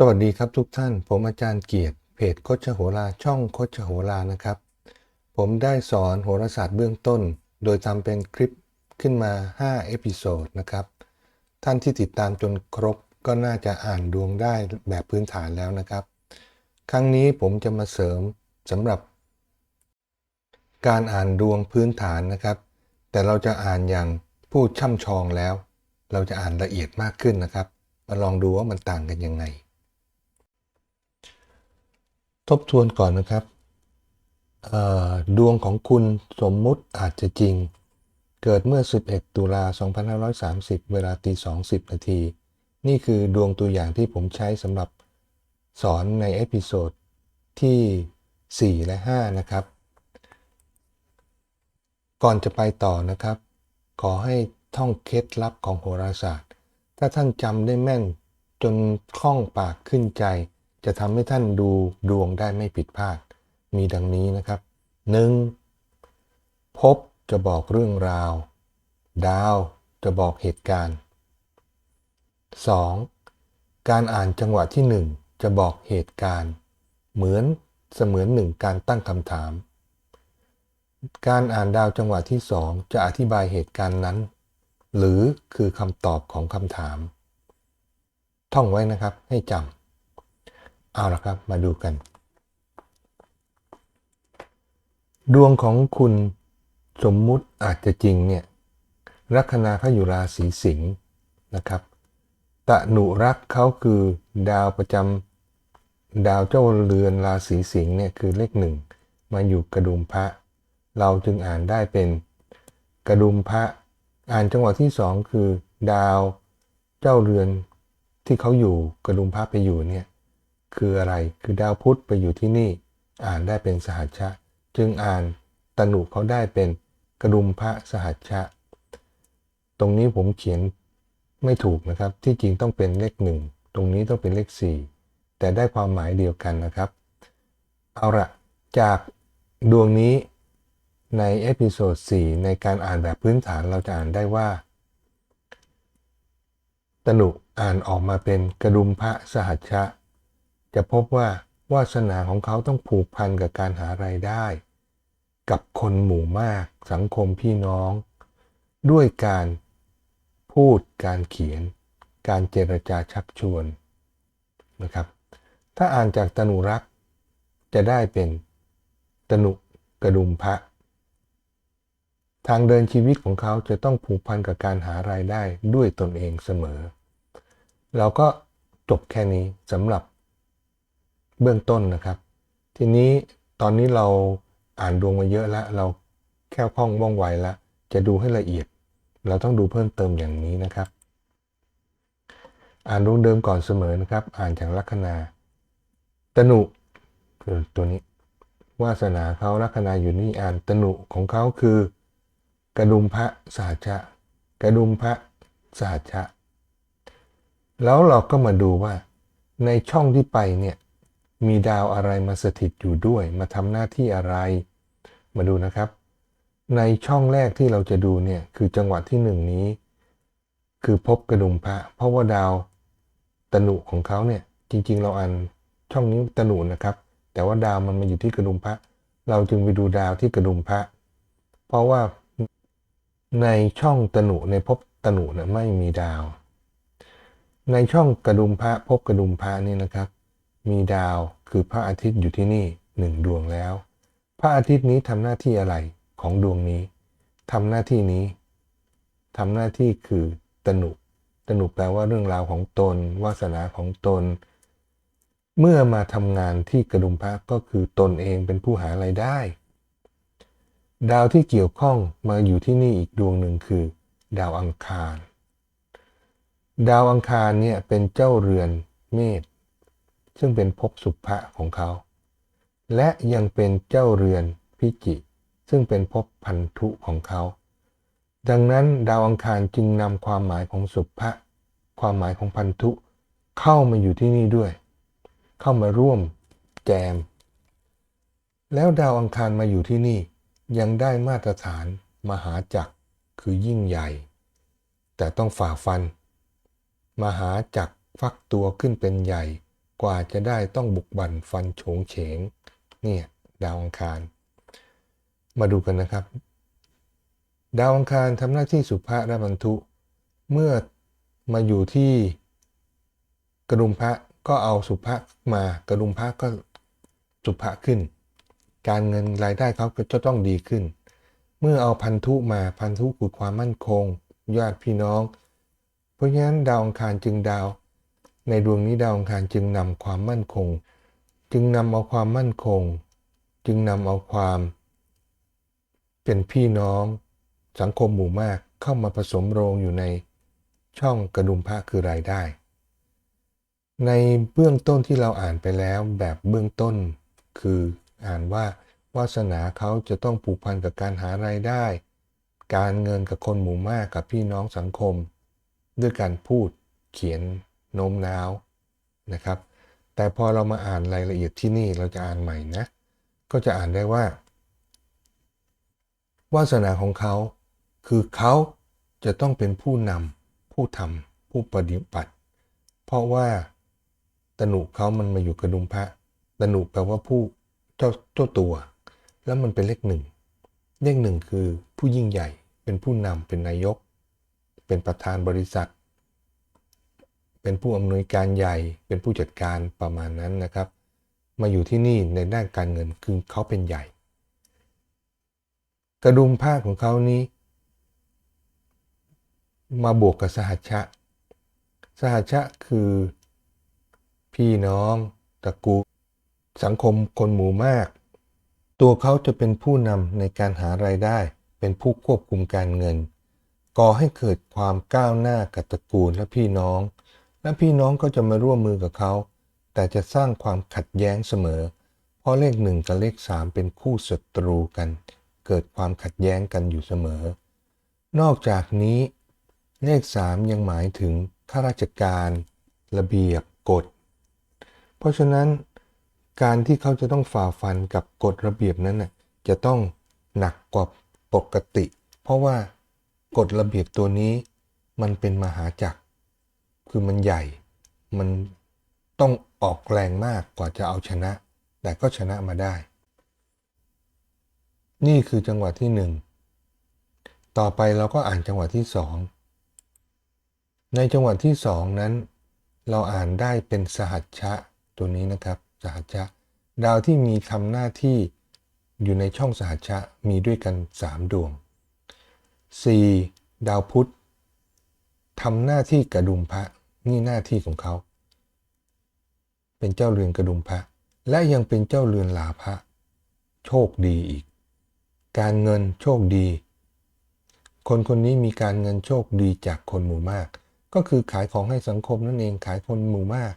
สวัสดีครับทุกท่าน ผมอาจารย์เกียรติเพจโคชโหราช่องโคชโหรานะครับ ผมได้สอนโหราศาสตร์เบื้องต้น โดยทำเป็นคลิปขึ้นมา 5 เอพิโซดนะครับ ท่านที่ติดตามจนครบก็น่าจะอ่านดวงได้แบบพื้นฐานแล้วนะครับ ครั้งนี้ผมจะมาเสริมสำหรับ การอ่านดวงพื้นฐานนะครับ แต่เราจะอ่านอย่างผู้ช่ำชองแล้ว เราจะอ่านละเอียดมากขึ้นนะครับมาลองดูว่ามันต่างกันยังไง ทบทวนก่อนนะครับดวงของคุณสมมุติอาจจะจริง เกิดเมื่อ 11 ตุลา 2530 เวลาตี20นาที นี่คือดวงตัวอย่างที่ผมใช้สำหรับสอนในเอพิโซดที่ 4 และ 5 นะครับ ก่อนจะไปต่อนะครับ ขอให้ท่องเคล็ดลับของโหราศาสตร์ ถ้าท่านจำได้แม่นจนคล่องปากขึ้นใจ จะทำให้ท่านดูดวงได้ไม่ผิดพลาด มีดังนี้นะครับ 1. พบจะบอกเรื่องราว ดาวจะบอกเหตุการณ์ 2. การอ่านจังหวะที่ 1 จะบอกเหตุการณ์ เหมือนเสมือนหนึ่งการตั้งคำถาม การอ่านดาวจังหวะที่ 2 จะอธิบายเหตุการณ์นั้น หรือคือคำตอบของคำถาม ท่องไว้นะครับให้จำ เอาละครับ มาดูกัน ดวงของคุณสมมุติอาจจะจริงเนี่ย ลัคนาเขาอยู่ราศีสิงห์นะครับ ตะหนุรักเขาคือดาวประจำดาวเจ้าเรือนราศีสิงห์เนี่ยคือเลขหนึ่งมาอยู่กระดุมพระ เราจึงอ่านได้เป็นกระดุมพระ อ่านจังหวะที่สองคือ ดาวเจ้าเรือนที่เขาอยู่กระดุมพระไปอยู่เนี่ย คืออะไร คือดาวพุธไปอยู่ที่นี่ อ่านได้เป็นสหัชชะ จึงอ่านตนุเขาได้เป็นกระดุมพระสหัชชะ ตรงนี้ผมเขียนไม่ถูกนะครับ ที่จริงต้องเป็นเลขหนึ่ง ตรงนี้ต้องเป็นเลขสี่ แต่ได้ความหมายเดียวกันนะครับ เอาละจากดวงนี้ในเอพิโซด4ในการอ่านแบบพื้นฐานเราจะอ่านได้ว่าตนุอ่านออกมาเป็นกระดุมพระสหัชชะ จะพบว่าวาสนาของเขาต้องผูกพันกับการหารายได้ กับคนหมู่มากสังคมพี่น้อง ด้วยการพูดการเขียน การเจรจาชักชวนนะครับ ถ้าอ่านจากตนุรักษ์จะได้เป็นตนุกระดุมพระ ทางเดินชีวิตของเขาจะต้องผูกพันกับการหารายได้ด้วยตนเองเสมอ เราก็จบแค่นี้สำหรับ เบื้องต้นนะครับ ทีนี้ตอนนี้เราอ่านดวงมาเยอะแล้ว เราแค่คล่องว่องไวแล้ว จะดูให้ละเอียด เราต้องดูเพิ่มเติมอย่างนี้นะครับ อ่านดวงเดิมก่อนเสมอนะครับ อ่านจากลัคนาตนุคือตัวนี้ วาสนาเขาลัคนาอยู่นี่อ่านตนุของเขาคือ กระดุมพระสาชะกระดุมพระสาชะแล้วเราก็มาดูว่าในช่องที่ไปเนี่ย มีดาวอะไรมาสถิตอยู่ด้วย มาทำหน้าที่อะไร มาดูนะครับ ในช่องแรกที่เราจะดูเนี่ย คือจังหวะที่หนึ่งนี้ คือพบกระดุมพระ เพราะว่าดาวตนุของเขาเนี่ย จริง ๆ เราอ่านช่องนี้ตนุนะครับ แต่ว่าดาวมันมาอยู่ที่กระดุมพระ เราจึงไปดูดาวที่กระดุมพระ เพราะว่าในช่องตนุในพบตนุเนี่ยไม่มีดาว ในช่องกระดุมพระพบกระดุมพระนี่นะครับ มีดาวคือพระอาทิตย์อยู่ที่นี่หนึ่งดวงแล้ว พระอาทิตย์นี้ทำหน้าที่อะไรของดวงนี้ทำหน้าที่นี้ทำหน้าที่คือตนุตนุแปลว่าเรื่องราวของตน วาสนาของตน เมื่อมาทำงานที่กระดุมพระก็คือตนเองเป็นผู้หาไรายได้ ดาวที่เกี่ยวข้องมาอยู่ที่นี่อีกดวงหนึ่งคือ ดาวอังคาร ดาวอังคารเนี่ยเป็นเจ้าเรือนเมษ ซึ่งเป็นภพสุภะของเขา และยังเป็นเจ้าเรือนพิจิ ซึ่งเป็นภพพันธุของเขา ดังนั้นดาวอังคารจึงนำความหมายของสุภะความหมายของพันธุ เข้ามาอยู่ที่นี่ด้วย เข้ามาร่วมแจม แล้วดาวอังคารมาอยู่ที่นี่ยังได้มาตรฐานมหาจักรคือยิ่งใหญ่ แต่ต้องฝ่าฟัน มหาจักรฟักตัวขึ้นเป็นใหญ่ กว่าจะได้ต้องบุกบั่นฟันโฉงเฉงเนี่ยดาวอังคาร มาดูกันนะครับ ดาวอังคารทำหน้าที่สุภาและบรรทุ เมื่อมาอยู่ที่กระดุมพระก็เอาสุภะมากระดุมพระก็สุภะขึ้น การเงินรายได้เขาก็จะต้องดีขึ้น เมื่อเอาพันธุมาพันธุคือความมั่นคง ญาติพี่น้อง เพราะฉะนั้นดาวอังคารจึงดาว ในดวงนี้ดาวอังคารจึงนำความมั่นคง จึงนำเอาความมั่นคง จึงนำเอาความ เป็นพี่น้อง สังคมหมู่มากเข้ามาผสมโรงอยู่ในช่องกระดุมพระคือรายได้ ในเบื้องต้นที่เราอ่านไปแล้วแบบเบื้องต้น คืออ่านว่าวาสนาเขาจะต้องผูกพันกับการหารายได้ การเงินกับคนหมู่มากกับพี่น้องสังคม ด้วยการพูดเขียน โน้มน้าวนะครับ แต่พอเรามาอ่านรายละเอียดที่นี่เราจะอ่านใหม่นะ ก็จะอ่านได้ว่า วาสนาของเขา คือเขาจะต้องเป็นผู้นำผู้ทำผู้ปฏิบัติ เพราะว่าตนุเขามันมาอยู่กระดุมพระตนุแปลว่าผู้เจ้าเจ้าตัว แล้วมันเป็นเลขหนึ่งเลขหนึ่งคือผู้ยิ่งใหญ่เป็นผู้นำเป็นนายก เป็นประธานบริษัท เป็นผู้อำนวยการใหญ่ เป็นผู้จัดการประมาณนั้นนะครับ มาอยู่ที่นี่ในด้านการเงินคือเขาเป็นใหญ่ กระดุมผ้าของเขานี้ มาบวกกับสหัชชะ สหัชชะคือ พี่น้องตระกูลสังคมคนหมู่มาก ตัวเขาจะเป็นผู้นำในการหารายได้ เป็นผู้ควบคุมการเงิน ก่อให้เกิดความก้าวหน้ากับตระกูลและพี่น้อง และพี่น้องก็จะมาร่วมมือกับเขา แต่จะสร้างความขัดแย้งเสมอ เพราะเลขหนึ่งกับเลขสามเป็นคู่ศัตรูกัน เกิดความขัดแย้งกันอยู่เสมอ นอกจากนี้ เลขสามยังหมายถึงข้าราชการ ระเบียบกฎ เพราะฉะนั้นการที่เขาจะต้องฝ่าฟันกับกฎระเบียบนั้นน่ะจะต้องหนักกว่าปกติ เพราะว่ากฎระเบียบตัวนี้มันเป็นมหาจักร คือมันใหญ่ มันต้องออกแรงมากกว่าจะเอาชนะ แต่ก็ชนะมาได้ นี่คือจังหวะที่หนึ่งต่อไปเราก็อ่านจังหวะที่สองในจังหวะที่สองนั้น เราอ่านได้เป็นสหัชชะตัวนี้นะครับสหัชชะ ดาวที่มีทำหน้าที่อยู่ในช่องสหัชชะมีด้วยกัน 3 ดวง 4. ดาวพุธ ทำหน้าที่กระดุมพระนี่หน้าที่ของเขา เป็นเจ้าเรือนกระดุมพระ และยังเป็นเจ้าเรือนลาภะโชคดีอีก การเงินโชคดี คนคนนี้มีการเงินโชคดีจากคนหมู่มาก ก็คือขายของให้สังคมนั่นเองขายคนหมู่มาก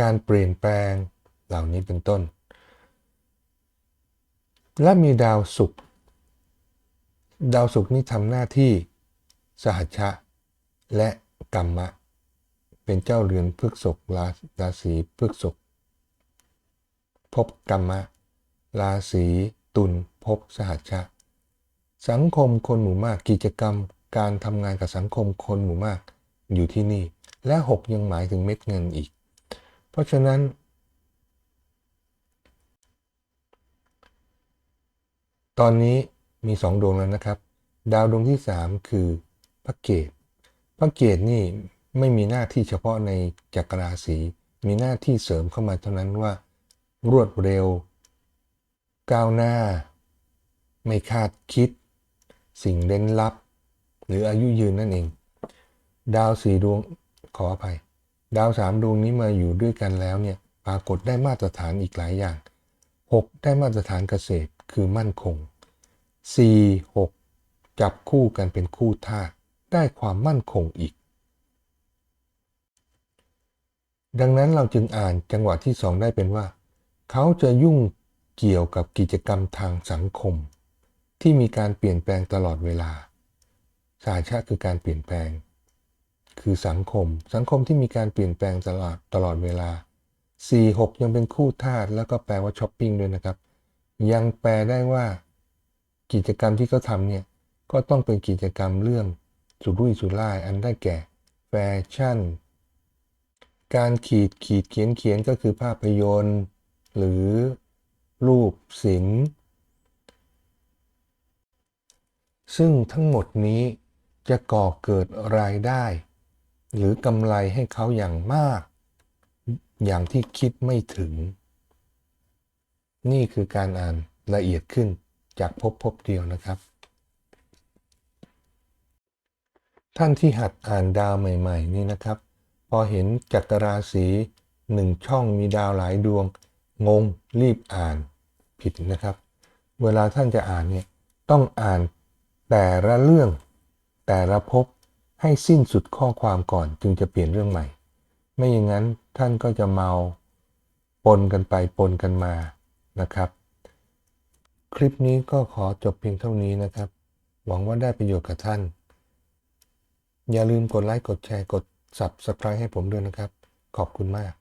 การเปลี่ยนแปลงเหล่านี้เป็นต้น และมีดาวศุกร์ ดาวศุกร์นี้ทำหน้าที่ สหัชชะ และกรรมะ เป็นเจ้าเรือนพฤกษกราราศีพฤกษกพบกรรมะ ราศีตุลพบสหัชชะ สังคมคนหมู่มากกิจกรรม การทำงานกับสังคมคนหมู่มากอยู่ที่นี่ และ 6 ยังหมายถึงเม็ดเงินอีก เพราะฉะนั้น ตอนนี้ มีสองดวงแล้วนะครับ ดาวดวงที่สามคือพระเกตพระเกตนี่ไม่มีหน้าที่เฉพาะในจักรราศีมีหน้าที่เสริมเข้ามาเท่านั้นว่า รวดเร็ว ก้าวหน้า ไม่คาดคิด สิ่งเล่นลับ หรืออายุยืนนั่นเอง ดาวสี่ดวงขออภัย ดาวสามดวงนี้มาอยู่ด้วยกันแล้วเนี่ยปรากฏได้มาตรฐานอีกหลายอย่าง 6 ได้มาตรฐานเกษตรคือมั่นคง 4 6 จับคู่กันเป็นคู่ธาตุได้ความมั่นคงอีก ดังนั้นเราจึงอ่านจังหวะที่สองได้เป็นว่า เขาจะยุ่งเกี่ยวกับกิจกรรมทางสังคม ที่มีการเปลี่ยนแปลงตลอดเวลา สาชาคือการเปลี่ยนแปลง คือสังคม สังคมที่มีการเปลี่ยนแปลงตลอดตลอดเวลา 4 6 ยังเป็นคู่ธาตุแล้วก็แปลว่าช้อปปิ้งด้วยนะครับ ยังแปลได้ว่า กิจกรรมที่เขาทำเนี่ยก็ต้องเป็นกิจกรรมเรื่องสุรุ่ยสุร่ายอันได้แก่แฟชั่น การขีดขีดเขียนเขียนก็คือภาพยนตร์ หรือรูปศิลป์ซึ่งทั้งหมดนี้จะก่อเกิดรายได้ หรือกำไรให้เขาอย่างมาก อย่างที่คิดไม่ถึง นี่คือการอ่านละเอียดขึ้น จากพบพบเดียวนะครับ ท่านที่หัดอ่านดาวใหม่ ๆ นี่นะครับ พอเห็นจักรราศีหนึ่งช่องมีดาวหลายดวง งงรีบอ่านผิดนะครับ เวลาท่านจะอ่านเนี่ยต้องอ่านแต่ละเรื่องแต่ละภพให้สิ้นสุดข้อความก่อนจึงจะเปลี่ยนเรื่องใหม่ ไม่อย่างนั้นท่านก็จะเมาปนกันไปปนกันมานะครับ คลิปนี้ก็ขอจบเพียงเท่านี้นะครับ หวังว่าได้ประโยชน์กับท่าน อย่าลืมกดไลค์ กดแชร์ กด Subscribe ให้ผมด้วยนะครับ ขอบคุณมาก